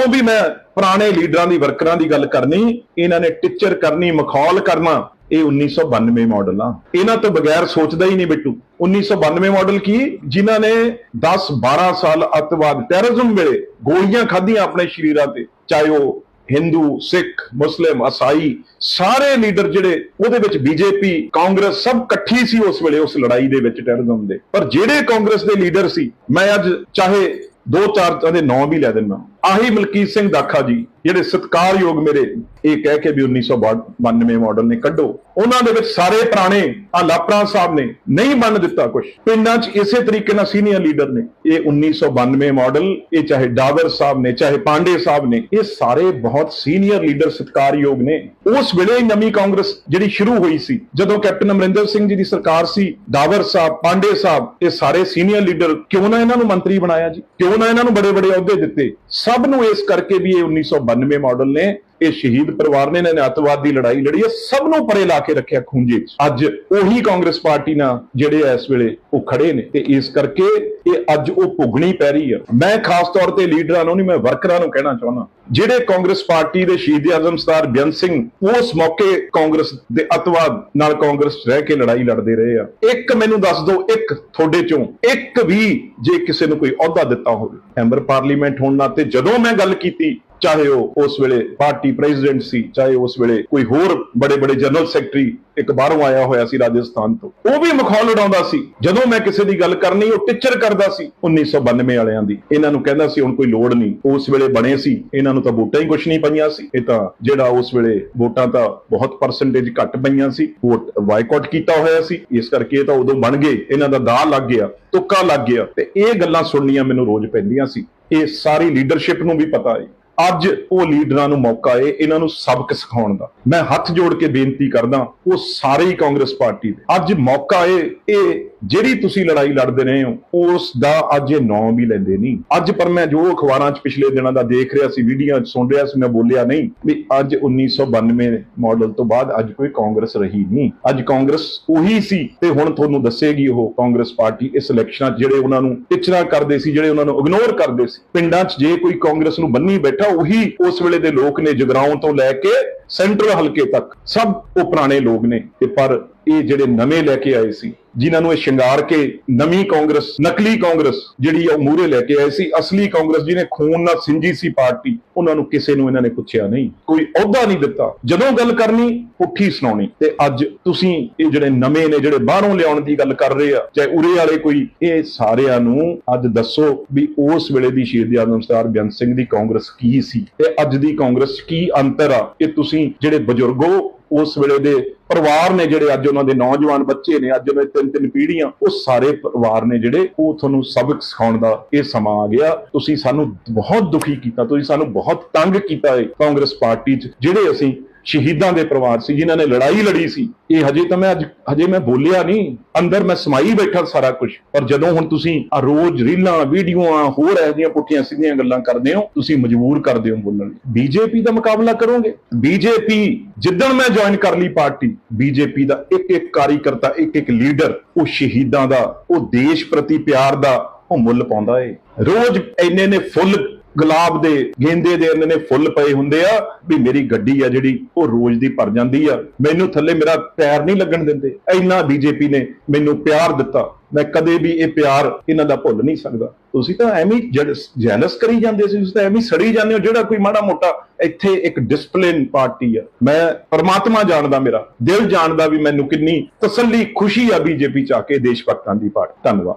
ਜਦੋਂ ਵੀ ਮੈਂ ਪੁਰਾਣੇ ਲੀਡਰਾਂ ਦੀ, ਵਰਕਰਾਂ ਦੀ ਗੱਲ ਕਰਨੀ, ਇਹਨਾਂ ਨੇ ਟੀਚਰ ਕਰਨੀ, ਮਖੌਲ ਕਰਨਾ, ਇਹ 1992 ਮਾਡਲ ਆ। ਇਹਨਾਂ ਤੋਂ ਬਗੈਰ ਸੋਚਦਾ ਹੀ ਨਹੀਂ ਬਿੱਟੂ। 1992 ਮਾਡਲ ਕੀ? ਜਿਨ੍ਹਾਂ ਨੇ 10 12 ਸਾਲ ਅੱਤਵਾਦ ਟੈਰਰਿਜ਼ਮ ਵੇਲੇ ਗੋਲੀਆਂ ਖਾਧੀਆਂ ਆਪਣੇ ਸ਼ਰੀਰਾਂ ਤੇ, ਚਾਹੇ ਉਹ ਹਿੰਦੂ ਸਿੱਖ ਮੁਸਲਿਮ ਅਸਾਈ ਸਾਰੇ ਲੀਡਰ ਜਿਹੜੇ ਉਹਦੇ ਵਿੱਚ ਬੀਜੇਪੀ ਕਾਂਗਰਸ ਸਭ ਇਕੱਠੀ ਸੀ ਉਸ ਵੇਲੇ ਉਸ ਲੜਾਈ ਦੇ ਵਿੱਚ ਟੈਰਰਿਜ਼ਮ ਦੇ। ਪਰ ਜਿਹੜੇ ਕਾਂਗਰਸ ਦੇ ਲੀਡਰ ਸੀ, ਮੈਂ ਅੱਜ ਚਾਹੇ ਦੋ ਚਾਰ ਦੇ ਨਾਂ ਵੀ ਲੈ ਦਿੰਦਾ। ਆਹੀ ਮਲਕੀਤ ਸਿੰਘ ਦਾਖਾ ਜੀ। ਜਿਹੜੇ ਸਤਕਾਰਯੋਗ ਮੇਰੇ, ਇਹ ਕਹਿ ਕੇ ਵੀ 1992 ਮਾਡਲ ਨੇ ਕੱਢੋ। ਉਹਨਾਂ ਦੇ ਵਿੱਚ ਸਾਰੇ ਪੁਰਾਣੇ ਆ ਲਾਪਰਾ ਸਾਹਿਬ ਨੇ ਨਹੀਂ ਮੰਨ ਦਿੱਤਾ ਕੁਝ ਪਿੰਡਾਂ 'ਚ ਇਸੇ ਤਰੀਕੇ ਨਾਲ ਸੀਨੀਅਰ ਲੀਡਰ ਨੇ। ਇਹ 1992 ਮਾਡਲ ਇਹ ਚਾਹੇ ਡਾਵਰ ਸਾਹਿਬ ਨੇ, ਚਾਹੇ ਪਾਂਡੇ ਸਾਹਿਬ ਨੇ, ਇਹ ਸਾਰੇ ਬਹੁਤ ਸੀਨੀਅਰ ਲੀਡਰ ਸਤਕਾਰਯੋਗ ਨੇ। ਉਸ ਵੇਲੇ ਨਵੀਂ ਕਾਂਗਰਸ ਜਿਹੜੀ ਸ਼ੁਰੂ ਹੋਈ ਸੀ, ਜਦੋਂ ਕੈਪਟਨ ਅਮਰਿੰਦਰ ਸਿੰਘ ਜੀ ਦੀ ਸਰਕਾਰ ਸੀ, ਡਾਵਰ ਸਾਹਿਬ, ਪਾਂਡੇ ਸਾਹਿਬ, ਇਹ ਸਾਰੇ ਸੀਨੀਅਰ ਲੀਡਰ ਕਿਉਂ ਨਾ ਇਹਨਾਂ ਨੂੰ ਮੰਤਰੀ ਬਣਾਇਆ ਜੀ? ਕਿਉਂ ਨਾ ਇਹਨਾਂ ਨੂੰ ਬੜੇ ਬੜੇ ਅਹੁਦੇ ਦਿੱਤੇ? ਸਭ ਨੂੰ ਇਸ ਕਰਕੇ ਵੀ ਇਹ 1992 ਮਾਡਲ ਨੇ, ਇਹ ਸ਼ਹੀਦ ਪਰਿਵਾਰ ਨੇ, ਇਹਨਾਂ ਨੇ ਅੱਤਵਾਦ ਦੀ ਲੜਾਈ ਲੜੀ ਹੈ, ਸਭ ਨੂੰ ਪਰੇ ਲਾ ਕੇ ਰੱਖਿਆ ਖੂੰਜੇ ਅੱਜ ਉਹੀ ਕਾਂਗਰਸ ਪਾਰਟੀ ਨਾਲ ਜਿਹੜੇ ਇਸ ਵੇਲੇ ਉਹ ਖੜੇ ਨੇ ਤੇ ਇਸ ਕਰਕੇ ਇਹ ਅੱਜ ਉਹ ਭੁਗਣੀ ਪੈ ਰਹੀ ਹੈ ਮੈਂ ਖਾਸ ਤੌਰ ਤੇ ਲੀਡਰਾਂ ਨੂੰ ਨਹੀਂ, ਮੈਂ ਵਰਕਰਾਂ ਨੂੰ ਕਹਿਣਾ ਚਾਹੁੰਦਾ, ਜਿਹੜੇ ਕਾਂਗਰਸ ਪਾਰਟੀ ਦੇ ਸ਼ਹੀਦ ਆਜ਼ਮ ਸਰਦਾਰ ਬੇਅੰਤ ਸਿੰਘ ਉਸ ਮੌਕੇ ਕਾਂਗਰਸ ਦੇ ਅੱਤਵਾਦ ਨਾਲ ਕਾਂਗਰਸ ਰਹਿ ਕੇ ਲੜਾਈ ਲੜਦੇ ਰਹੇ ਆ। ਇੱਕ ਮੈਨੂੰ ਦੱਸ ਦਿਓ, ਇੱਕ ਤੁਹਾਡੇ ਚੋਂ, ਇੱਕ ਵੀ ਜੇ ਕਿਸੇ ਨੂੰ ਕੋਈ ਅਹੁਦਾ ਦਿੱਤਾ ਹੋਵੇ। ਮੈਂਬਰ ਪਾਰਲੀਮੈਂਟ ਹੋਣ ਨਾਤੇ ਜਦੋਂ ਮੈਂ ਗੱਲ ਕੀਤੀ ਚਾਹੇ ਉਹ ਉਸ ਵੇਲੇ ਪਾਰਟੀ ਪ੍ਰੈਜ਼ੀਡੈਂਟ ਸੀ, ਚਾਹੇ ਉਸ ਵੇਲੇ ਕੋਈ ਹੋਰ ਬੜੇ ਬੜੇ ਜਨਰਲ ਸੈਕਟਰੀ ਇੱਕ ਬਾਹਰੋਂ ਆਇਆ ਹੋਇਆ ਸੀ ਰਾਜਸਥਾਨ ਤੋਂ। ਉਹ ਵੀ ਮਖੌਲ ਉਡਾਉਂਦਾ ਸੀ। ਜਦੋਂ ਮੈਂ ਕਿਸੇ ਦੀ ਗੱਲ ਕਰਨੀ, ਉਹ ਟੀਚਰ ਕਰਦਾ ਸੀ। 1992 ਵਾਲਿਆਂ ਦੀ। ਇਹਨਾਂ ਨੂੰ ਕਹਿੰਦਾ ਸੀ, ਹੁਣ ਕੋਈ ਲੋੜ ਨਹੀਂ। ਉਸ ਵੇਲੇ ਬਣੇ ਸੀ। ਇਹਨਾਂ ਨੂੰ ਤਾਂ ਵੋਟਾਂ ਹੀ ਕੁਛ ਨਹੀਂ ਪਈਆਂ ਸੀ। ਇਹ ਤਾਂ ਜਿਹੜਾ ਉਸ ਵੇਲੇ ਵੋਟਾਂ ਤਾਂ ਬਹੁਤ ਪਰਸੈਂਟੇਜ ਘੱਟ ਪਈਆਂ ਸੀ। ਵੋਟ ਬਾਈਕਾਟ ਕੀਤਾ ਹੋਇਆ ਸੀ। ਇਸ ਕਰਕੇ ਇਹ ਤਾਂ ਉਦੋਂ ਬਣ ਗਏ। ਇਹਨਾਂ ਦਾ ਦਾਅ ਲੱਗ ਗਿਆ, ਤੁੱਕਾ ਲੱਗ ਗਿਆ। ਤੇ ਇਹ ਗੱਲਾਂ ਸੁਣਨੀਆਂ ਮੈਨੂੰ ਰੋਜ਼ ਪੈਂਦੀਆਂ ਸੀ। ਇਹ ਸਾਰੀ ਲੀਡਰਸ਼ਿਪ ਨੂੰ ਵੀ ਪਤਾ ਹੈ। ਅੱਜ ਉਹ ਲੀਡਰਾਂ ਨੂੰ ਮੌਕਾ ਏ ਇਹਨਾਂ ਨੂੰ ਸਬਕ ਸਿਖਾਉਣ ਦਾ। ਮੈਂ ਹੱਥ ਜੋੜ ਕੇ ਬੇਨਤੀ ਕਰਦਾ, ਉਹ ਸਾਰੇ ਹੀ ਕਾਂਗਰਸ ਪਾਰਟੀ ਦੇ। ਅੱਜ ਮੌਕਾ ਏ ਇਹ ਜਿਹੜੀ ਤੁਸੀਂ ਲੜਾਈ ਲੜਦੇ ਰਹੇ ਹੋ, ਉਸ ਦਾ ਅੱਜ ਇਹ ਨਾਂ ਵੀ ਲੈਂਦੇ ਨਹੀਂ। ਅੱਜ ਪਰ ਮੈਂ ਜੋ ਅਖਬਾਰਾਂ 'ਚ ਪਿਛਲੇ ਦਿਨਾਂ ਦਾ ਦੇਖ ਰਿਹਾ ਸੀ ਵੀਡੀਓ ਸੁਣ ਰਿਹਾ ਸੀ, ਮੈਂ ਬੋਲਿਆ ਨਹੀਂ ਵੀ ਅੱਜ 1992 ਮਾਡਲ ਤੋਂ ਬਾਅਦ ਅੱਜ ਕੋਈ ਕਾਂਗਰਸ ਰਹੀ ਨਹੀਂ। ਅੱਜ ਕਾਂਗਰਸ ਉਹੀ ਸੀ ਤੇ ਹੁਣ ਤੁਹਾਨੂੰ ਦੱਸੇਗੀ ਉਹ ਕਾਂਗਰਸ ਪਾਰਟੀ ਇਸ ਇਲੈਕਸ਼ਨਾਂ 'ਚ ਜਿਹੜੇ ਉਹਨਾਂ ਨੂੰ ਟਿਚਰਾ ਕਰਦੇ ਸੀ, ਜਿਹੜੇ ਉਹਨਾਂ ਨੂੰ ਇਗਨੋਰ ਕਰਦੇ ਸੀ। ਪਿੰਡਾਂ 'ਚ ਜੇ ਕੋਈ ਕਾਂਗਰਸ ਨੂੰ ਬੰਨੀ ਬੈਠਾ, ਉਹੀ ਉਸ ਵੇਲੇ ਦੇ ਲੋਕ ਨੇ ਜਗਰਾਉਂ ਤੋਂ ਲੈ ਕੇ ਸੈਂਟਰਲ ਹਲਕੇ ਤੱਕ। ਸਭ ਉਹ ਪੁਰਾਣੇ ਲੋਕ ਨੇ ਤੇ ਪਰ ਇਹ ਜਿਹੜੇ ਨਵੇਂ ਲੈ ਕੇ ਆਏ ਸੀ, ਜਿਨ੍ਹਾਂ ਨੂੰ ਇਹ ਸ਼ਿੰਗਾਰ ਕੇ ਨਵੀਂ ਕਾਂਗਰਸ, ਨਕਲੀ ਕਾਂਗਰਸ ਜਿਹੜੀ ਉਹ ਮੂਹਰੇ ਲੈ ਕੇ ਆਏ ਸੀ, ਅਸਲੀ ਕਾਂਗਰਸ ਜਿਹਨੇ ਖੂਨ ਨਾਲ ਸਿੰਜੀ ਸੀ ਪਾਰਟੀ, ਉਹਨਾਂ ਨੂੰ ਕਿਸੇ ਨੂੰ ਇਹਨਾਂ ਨੇ ਪੁੱਛਿਆ ਨਹੀਂ। ਕੋਈ ਅਹੁਦਾ ਨਹੀਂ ਦਿੱਤਾ। ਜਦੋਂ ਗੱਲ ਕਰਨੀ, ਪੁੱਠੀ ਸੁਣਾਉਣੀ। ਤੇ ਅੱਜ ਤੁਸੀਂ ਇਹ ਜਿਹੜੇ ਨਵੇਂ ਨੇ, ਜਿਹੜੇ ਬਾਹਰੋਂ ਲਿਆਉਣ ਦੀ ਗੱਲ ਕਰ ਰਹੇ ਆ, ਚਾਹੇ ਉਰੇ ਵਾਲੇ ਕੋਈ, ਇਹ ਸਾਰਿਆਂ ਨੂੰ ਅੱਜ ਦੱਸੋ ਵੀ ਉਸ ਵੇਲੇ ਦੀ ਸ਼ਹੀਦ ਆਜ਼ਮ ਸਰਦਾਰ ਬੇਅੰਤ ਸਿੰਘ ਦੀ ਕਾਂਗਰਸ ਕੀ ਸੀ? ਤੇ ਅੱਜ ਦੀ ਕਾਂਗਰਸ ਕੀ ਅੰਤਰ ਆ? ਇਹ ਤੁਸੀਂ ਜਿਹੜੇ ਬਜ਼ੁਰਗੋ ਉਸ ਵੇਲੇ ਦੇ ਪਰਿਵਾਰ ਨੇ ਜਿਹੜੇ ਅੱਜ ਉਹਨਾਂ ਦੇ ਨੌਜਵਾਨ ਬੱਚੇ ਨੇ, ਅੱਜ ਉਹਨਾਂ ਦੇ ਤਿੰਨ ਤਿੰਨ ਪੀੜ੍ਹੀਆਂ, ਉਹ ਸਾਰੇ ਪਰਿਵਾਰ ਨੇ ਜਿਹੜੇ, ਉਹ ਤੁਹਾਨੂੰ ਸਬਕ ਸਿਖਾਉਣ ਦਾ ਇਹ ਸਮਾਂ ਆ ਗਿਆ। ਤੁਸੀਂ ਸਾਨੂੰ ਬਹੁਤ ਦੁਖੀ ਕੀਤਾ, ਤੁਸੀਂ ਸਾਨੂੰ ਬਹੁਤ ਤੰਗ ਕੀਤਾ ਹੈ ਕਾਂਗਰਸ ਪਾਰਟੀ 'ਚ, ਜਿਹੜੇ ਅਸੀਂ ਸ਼ਹੀਦਾਂ ਦੇ ਪਰਿਵਾਰ ਸੀ, ਜਿਨ੍ਹਾਂ ਨੇ ਲੜਾਈ ਲੜੀ ਸੀ। ਇਹ ਹਜੇ ਤਾਂ ਮੈਂ ਅੱਜ, ਹਜੇ ਮੈਂ ਬੋਲਿਆ ਨਹੀਂ। ਅੰਦਰ ਮੈਂ ਸਮਾਈ ਬੈਠਾ ਸਾਰਾ ਕੁਝ ਪਰ ਜਦੋਂ ਹੁਣ ਤੁਸੀਂ ਆ ਰੋਜ਼ ਰੀਲਾਂ, ਵੀਡੀਓਆਂ, ਹੋਰ ਇਹੋ ਜਿਹੀਆਂ ਪੁੱਠੀਆਂ ਸਿੱਧੀਆਂ ਗੱਲਾਂ ਕਰਦੇ ਹੋ, ਤੁਸੀਂ ਮਜਬੂਰ ਕਰਦੇ ਹੋ ਬੋਲਣ ਲਈ। ਬੀਜੇਪੀ ਦਾ ਮੁਕਾਬਲਾ ਕਰੋਗੇ? ਬੀਜੇਪੀ, ਜਿੱਦਣ ਮੈਂ ਜੁਆਇਨ ਕਰ ਲਈ ਪਾਰਟੀ, ਬੀਜੇਪੀ ਦਾ ਇੱਕ ਇੱਕ ਕਾਰੀਕਰਤਾ ਇੱਕ ਇੱਕ ਲੀਡਰ ਉਹ ਸ਼ਹੀਦਾਂ ਦਾ, ਉਹ ਦੇਸ਼ ਪ੍ਰਤੀ ਪਿਆਰ ਦਾ, ਉਹ ਮੁੱਲ ਪਾਉਂਦਾ ਏ। ਰੋਜ਼ ਇੰਨੇ ਨੇ ਫੁੱਲ ਗੁਲਾਬ ਦੇ ਗੇਂਦੇ ਦੇ ਇੰਨੇ ਨੇ ਫੁੱਲ ਪਏ ਹੁੰਦੇ ਆ ਵੀ ਮੇਰੀ ਗੱਡੀ ਆ ਜਿਹੜੀ, ਉਹ ਰੋਜ਼ ਦੀ ਭਰ ਜਾਂਦੀ ਆ। ਮੈਨੂੰ ਥੱਲੇ ਮੇਰਾ ਪੈਰ ਨਹੀਂ ਲੱਗਣ ਦਿੰਦੇ। ਇੰਨਾ ਬੀਜੇਪੀ ਨੇ ਮੈਨੂੰ ਪਿਆਰ ਦਿੱਤਾ। ਮੈਂ ਕਦੇ ਵੀ ਇਹ ਪਿਆਰ ਇਹਨਾਂ ਦਾ ਭੁੱਲ ਨਹੀਂ ਸਕਦਾ। ਤੁਸੀਂ ਤਾਂ ਐਵੇਂ ਹੀ ਜੈਲਸ ਕਰੀ ਜਾਂਦੇ ਸੀ, ਤੁਸੀਂ ਤਾਂ ਐਵੇਂ ਸੜੀ ਜਾਂਦੇ ਹੋ, ਜਿਹੜਾ ਕੋਈ ਮਾੜਾ ਮੋਟਾ ਇੱਥੇ ਇੱਕ ਡਿਸਪਲਿਨ ਪਾਰਟੀ ਆ। ਮੈਂ ਪਰਮਾਤਮਾ ਜਾਣਦਾ ਮੇਰਾ, ਦਿਲ ਜਾਣਦਾ ਵੀ ਮੈਨੂੰ ਕਿੰਨੀ ਤਸੱਲੀ, ਖੁਸ਼ੀ ਆ ਬੀਜੇਪੀ ਚ ਆ ਕੇ ਦੇਸ਼ ਭਗਤਾਂ ਦੀ ਪਾਰਟੀ। ਧੰਨਵਾਦ।